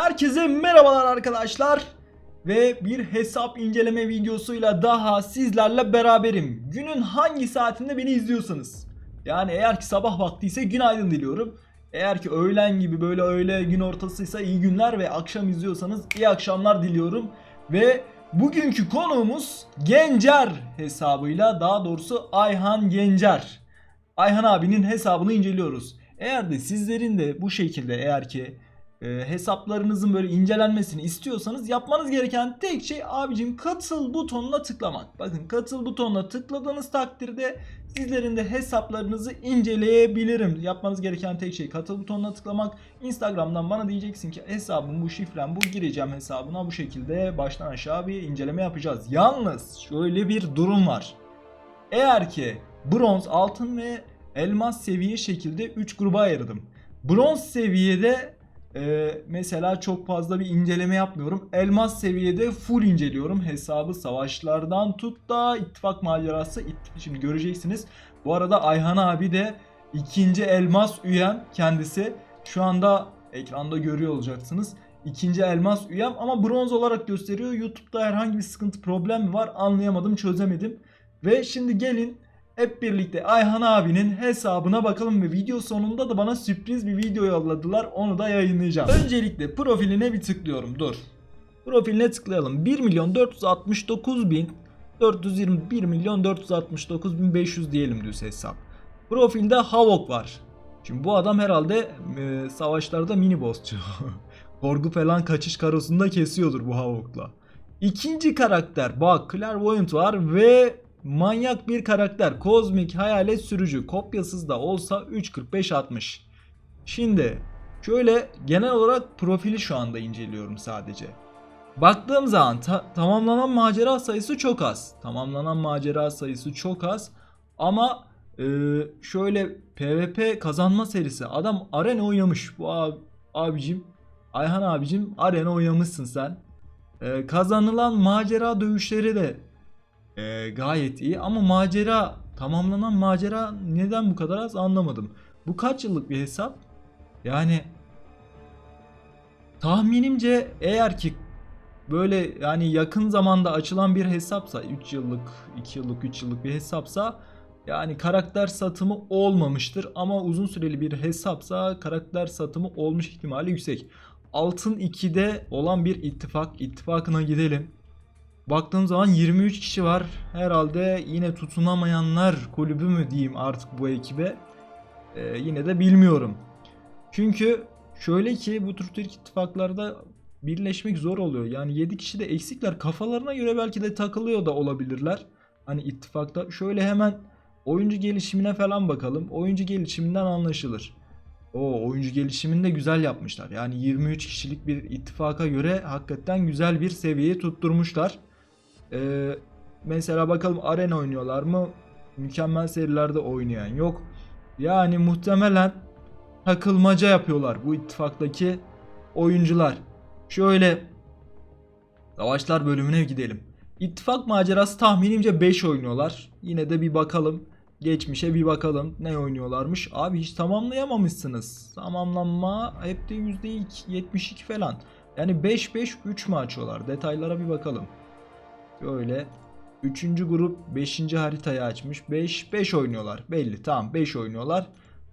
Herkese merhabalar arkadaşlar ve bir hesap inceleme videosuyla daha sizlerle beraberim. Günün hangi saatinde beni izliyorsanız. Yani eğer ki sabah vakti ise günaydın diliyorum. Eğer ki öğlen gibi böyle öğle gün ortasıysa iyi günler ve akşam izliyorsanız iyi akşamlar diliyorum. Ve bugünkü konuğumuz Gencer hesabıyla daha doğrusu Ayhan Gencer. Ayhan abinin hesabını inceliyoruz. Eğer de sizlerin de bu şekilde eğer ki e, hesaplarınızın böyle incelenmesini istiyorsanız yapmanız gereken tek şey abicim katıl butonuna tıklamak. Bakın katıl butonuna tıkladığınız takdirde sizlerin de hesaplarınızı inceleyebilirim. Yapmanız gereken tek şey katıl butonuna tıklamak. Instagram'dan bana diyeceksin ki hesabım bu şifrem bu gireceğim hesabına bu şekilde baştan aşağı bir inceleme yapacağız. Yalnız şöyle bir durum var. Eğer ki bronz, altın ve elmas seviye şekilde 3 gruba ayırdım. Bronz seviyede e, mesela çok fazla bir inceleme yapmıyorum. Elmas seviyede full inceliyorum. Hesabı savaşlardan tut da ittifak macerası. Şimdi göreceksiniz. Bu arada Ayhan abi de ikinci elmas üyem kendisi. Şu anda ekranda görüyor olacaksınız. İkinci elmas üyem ama bronz olarak gösteriyor. YouTube'da herhangi bir sıkıntı problem mi var anlayamadım çözemedim. Ve şimdi gelin hep birlikte Ayhan abinin hesabına bakalım ve video sonunda da bana sürpriz bir video yolladılar. Onu da yayınlayacağım. Öncelikle profiline bir tıklıyorum. Dur. Profiline tıklayalım. 1 milyon 469 bin 421 milyon 469 bin 500 diyelim düz hesap. Profilde Havok var. Şimdi bu adam herhalde e, savaşlarda mini bossçu. Korgu falan kaçış karosunda kesiyordur bu Havok'la. İkinci karakter bak Clairvoyant var ve manyak bir karakter. Kozmik hayalet sürücü. Kopyasız da olsa 3.45-60. Şimdi şöyle genel olarak profili şu anda inceliyorum sadece. Baktığım zaman ta- tamamlanan macera sayısı çok az. Tamamlanan macera sayısı çok az. Ama e, şöyle PvP kazanma serisi. Adam arena oynamış. Bu ab- abicim. Ayhan abicim arena oynamışsın sen. E, kazanılan macera dövüşleri de e, gayet iyi. Ama macera tamamlanan macera neden bu kadar az anlamadım. Bu kaç yıllık bir hesap? Yani tahminimce eğer ki böyle yani yakın zamanda açılan bir hesapsa 3 yıllık 2 yıllık 3 yıllık bir hesapsa yani karakter satımı olmamıştır ama uzun süreli bir hesapsa karakter satımı olmuş ihtimali yüksek. Altın 2'de olan bir ittifak ittifakına gidelim. Baktığım zaman 23 kişi var. Herhalde yine tutunamayanlar kulübü mü diyeyim artık bu ekibe. Ee, yine de bilmiyorum. Çünkü şöyle ki bu tür Türk ittifaklarda birleşmek zor oluyor. Yani 7 kişi de eksikler. Kafalarına göre belki de takılıyor da olabilirler. Hani ittifakta. Şöyle hemen oyuncu gelişimine falan bakalım. Oyuncu gelişiminden anlaşılır. O oyuncu gelişimini de güzel yapmışlar. Yani 23 kişilik bir ittifaka göre hakikaten güzel bir seviyeyi tutturmuşlar. Ee, mesela bakalım arena oynuyorlar mı? Mükemmel serilerde oynayan yok. Yani muhtemelen takılmaca yapıyorlar bu ittifaktaki oyuncular. Şöyle savaşlar bölümüne gidelim. İttifak macerası tahminimce 5 oynuyorlar. Yine de bir bakalım. Geçmişe bir bakalım. Ne oynuyorlarmış? Abi hiç tamamlayamamışsınız. Tamamlanma hep de %72 falan. Yani 5-5-3 mü açıyorlar? Detaylara bir bakalım. Böyle. Üçüncü grup 5. haritayı açmış. 5 5 oynuyorlar. Belli. Tamam 5 oynuyorlar.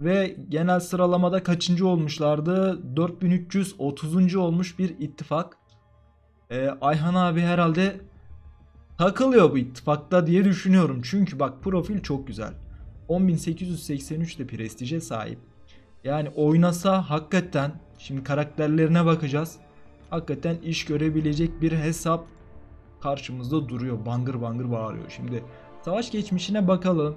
Ve genel sıralamada kaçıncı olmuşlardı? 4330. olmuş bir ittifak. Ee, Ayhan abi herhalde takılıyor bu ittifakta diye düşünüyorum. Çünkü bak profil çok güzel. 10883 de prestije sahip. Yani oynasa hakikaten şimdi karakterlerine bakacağız. Hakikaten iş görebilecek bir hesap karşımızda duruyor. Bangır bangır bağırıyor. Şimdi savaş geçmişine bakalım.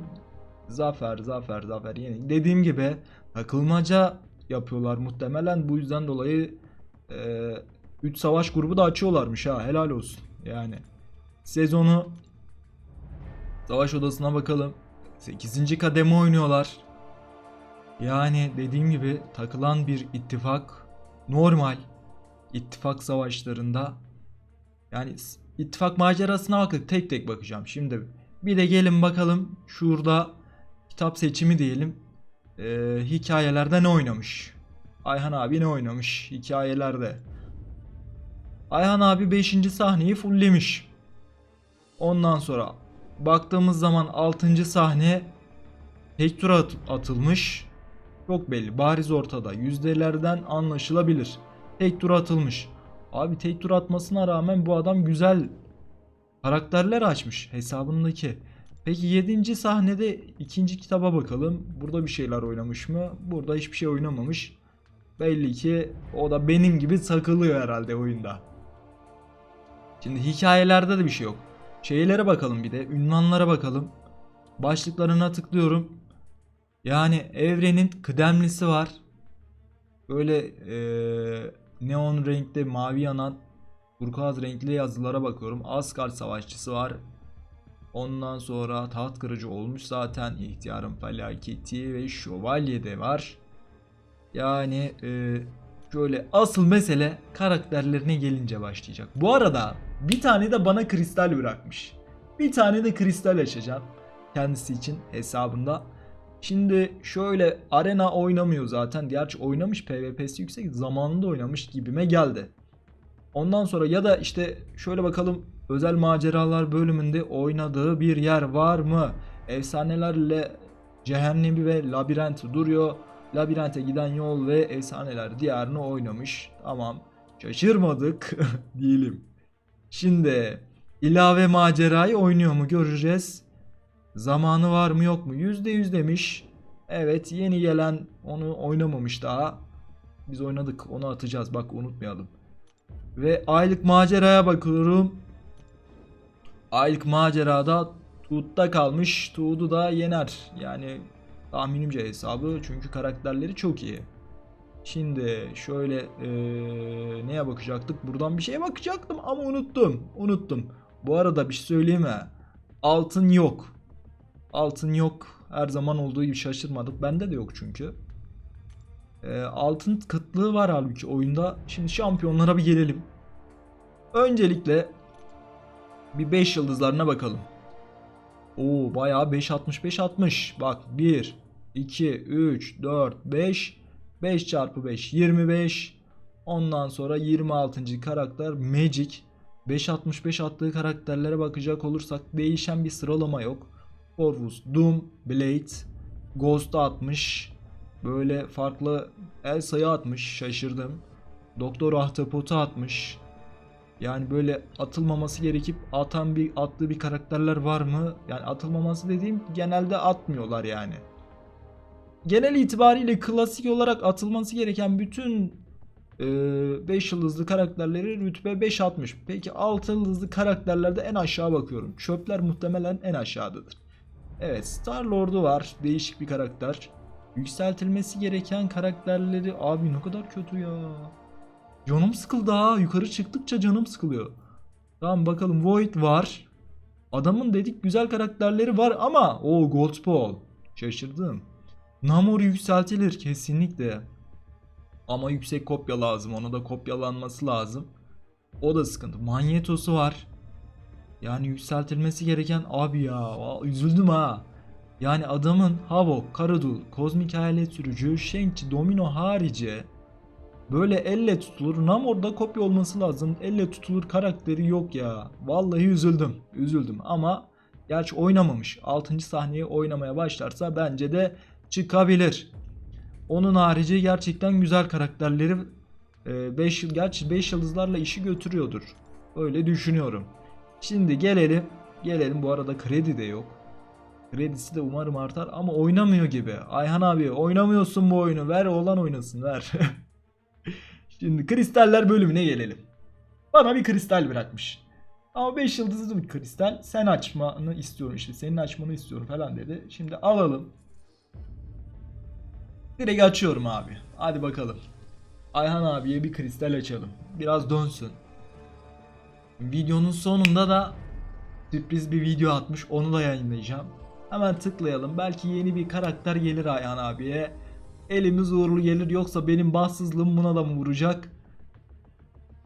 Zafer, zafer, zafer. Yani dediğim gibi takılmaca yapıyorlar muhtemelen. Bu yüzden dolayı 3 savaş grubu da açıyorlarmış ha. Helal olsun. Yani sezonu savaş odasına bakalım. 8. kademe oynuyorlar. Yani dediğim gibi takılan bir ittifak normal ittifak savaşlarında yani ittifak macerasına bakın tek tek bakacağım. Şimdi bir de gelin bakalım şurada kitap seçimi diyelim. Ee, hikayelerde ne oynamış? Ayhan abi ne oynamış hikayelerde? Ayhan abi 5. sahneyi fulllemiş. Ondan sonra baktığımız zaman 6. sahne tek tura at- atılmış. Çok belli. Bariz ortada. Yüzdelerden anlaşılabilir. Tek tura atılmış. Abi tek tur atmasına rağmen bu adam güzel karakterler açmış hesabındaki. Peki 7. sahnede ikinci kitaba bakalım. Burada bir şeyler oynamış mı? Burada hiçbir şey oynamamış. Belli ki o da benim gibi takılıyor herhalde oyunda. Şimdi hikayelerde de bir şey yok. Şeylere bakalım bir de. Ünvanlara bakalım. Başlıklarına tıklıyorum. Yani evrenin kıdemlisi var. Böyle eee, neon renkte mavi yanan turkuaz renkli yazılara bakıyorum. Asgard savaşçısı var. Ondan sonra taht kırıcı olmuş zaten. ihtiyarın felaketi ve şövalye de var. Yani eee, şöyle asıl mesele karakterlerine gelince başlayacak. Bu arada bir tane de bana kristal bırakmış. Bir tane de kristal açacağım kendisi için hesabında. Şimdi şöyle arena oynamıyor zaten. Gerçi oynamış PvP'si yüksek zamanında oynamış gibime geldi. Ondan sonra ya da işte şöyle bakalım özel maceralar bölümünde oynadığı bir yer var mı? Efsanelerle cehennemi ve labirent duruyor. Labirente giden yol ve efsaneler diyarını oynamış. Tamam. Şaşırmadık diyelim. Şimdi ilave macerayı oynuyor mu göreceğiz. Zamanı var mı yok mu? %100 demiş. Evet yeni gelen onu oynamamış daha. Biz oynadık onu atacağız bak unutmayalım. Ve aylık maceraya bakıyorum. Aylık macerada Tuğut'ta kalmış. Tuğut'u da yener. Yani tahminimce hesabı çünkü karakterleri çok iyi. Şimdi şöyle eee, neye bakacaktık? Buradan bir şeye bakacaktım ama unuttum. Unuttum. Bu arada bir şey söyleyeyim mi? Altın yok. Altın yok. Her zaman olduğu gibi şaşırmadık. Bende de yok çünkü. Ee, altın kıtlığı var halbuki oyunda. Şimdi şampiyonlara bir gelelim. Öncelikle bir 5 yıldızlarına bakalım. Oo bayağı 5.65 60. Bak 1 2 3 4 5 5 çarpı 5 25. Ondan sonra 26. karakter Magic. 5.65 attığı karakterlere bakacak olursak değişen bir sıralama yok. Corvus, Doom, Blade, Ghost atmış. Böyle farklı el sayı atmış. Şaşırdım. Doktor Ahtapot'u atmış. Yani böyle atılmaması gerekip atan bir attığı bir karakterler var mı? Yani atılmaması dediğim genelde atmıyorlar yani. Genel itibariyle klasik olarak atılması gereken bütün 5 yıldızlı karakterleri rütbe 5 atmış. Peki 6 yıldızlı karakterlerde en aşağı bakıyorum. Çöpler muhtemelen en aşağıdadır. Evet Star Lord'u var. Değişik bir karakter. Yükseltilmesi gereken karakterleri abi ne kadar kötü ya. Canım sıkıldı ha. Yukarı çıktıkça canım sıkılıyor. Tamam bakalım Void var. Adamın dedik güzel karakterleri var ama o Goldball. Şaşırdım. Namor yükseltilir kesinlikle. Ama yüksek kopya lazım. Ona da kopyalanması lazım. O da sıkıntı. Manyetosu var. Yani yükseltilmesi gereken abi ya üzüldüm ha. Yani adamın Havok, Karadul, Kozmik Hayalet Sürücü, Shang-Chi, Domino harici böyle elle tutulur. Namor'da kopya olması lazım. Elle tutulur karakteri yok ya. Vallahi üzüldüm. Üzüldüm ama gerçi oynamamış. 6. sahneyi oynamaya başlarsa bence de çıkabilir. Onun harici gerçekten güzel karakterleri 5 yıl gerçi 5 yıldızlarla işi götürüyordur. Öyle düşünüyorum. Şimdi gelelim. Gelelim bu arada kredi de yok. Kredisi de umarım artar ama oynamıyor gibi. Ayhan abi oynamıyorsun bu oyunu. Ver olan oynasın ver. Şimdi kristaller bölümüne gelelim. Bana bir kristal bırakmış. Ama 5 yıldızlı bir kristal. Sen açmanı istiyorum işte. Senin açmanı istiyorum falan dedi. Şimdi alalım. Direkt açıyorum abi. Hadi bakalım. Ayhan abiye bir kristal açalım. Biraz dönsün. Videonun sonunda da sürpriz bir video atmış. Onu da yayınlayacağım. Hemen tıklayalım. Belki yeni bir karakter gelir Ayhan abiye. Elimiz uğurlu gelir yoksa benim bahtsızlığım buna da mı vuracak?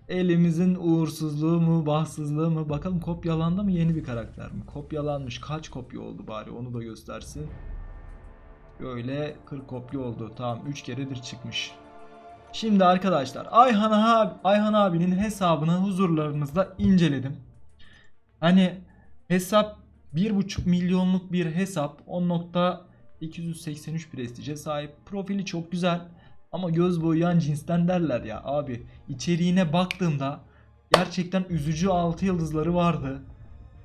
Elimizin uğursuzluğu mu, bahtsızlığı mı? Bakalım kopyalandı mı yeni bir karakter mi? Kopyalanmış. Kaç kopya oldu bari onu da göstersin. Böyle 40 kopya oldu. Tamam 3 keredir çıkmış. Şimdi arkadaşlar Ayhan abi, Ayhan abinin hesabını huzurlarınızda inceledim. Hani hesap 1.5 milyonluk bir hesap 10.283 prestije sahip. Profili çok güzel ama göz boyayan cinsten derler ya abi. İçeriğine baktığımda gerçekten üzücü 6 yıldızları vardı.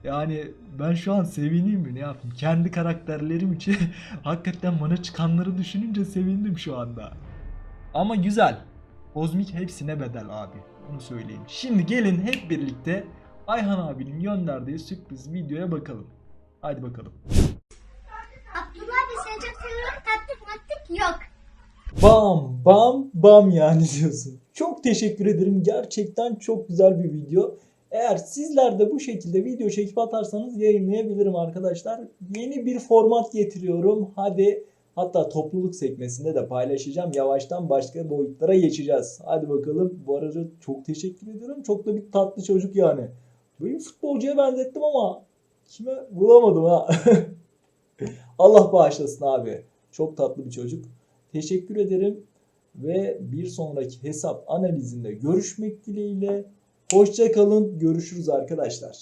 Yani ben şu an sevineyim mi ne yapayım? Kendi karakterlerim için hakikaten bana çıkanları düşününce sevindim şu anda. Ama güzel. Kozmik hepsine bedel abi. Onu söyleyeyim. Şimdi gelin hep birlikte Ayhan abinin gönderdiği sürpriz videoya bakalım. Hadi bakalım. Abdullah abi seni çok seviyorum. Taktik maktik yok. Bam bam bam yani diyorsun. Çok teşekkür ederim. Gerçekten çok güzel bir video. Eğer sizler de bu şekilde video çekip atarsanız yayınlayabilirim arkadaşlar. Yeni bir format getiriyorum. Hadi hatta topluluk sekmesinde de paylaşacağım. Yavaştan başka boyutlara geçeceğiz. Hadi bakalım. Bu arada çok teşekkür ediyorum. Çok da bir tatlı çocuk yani. Böyle futbolcuya benzettim ama kime bulamadım ha. Allah bağışlasın abi. Çok tatlı bir çocuk. Teşekkür ederim ve bir sonraki hesap analizinde görüşmek dileğiyle. Hoşça kalın. Görüşürüz arkadaşlar.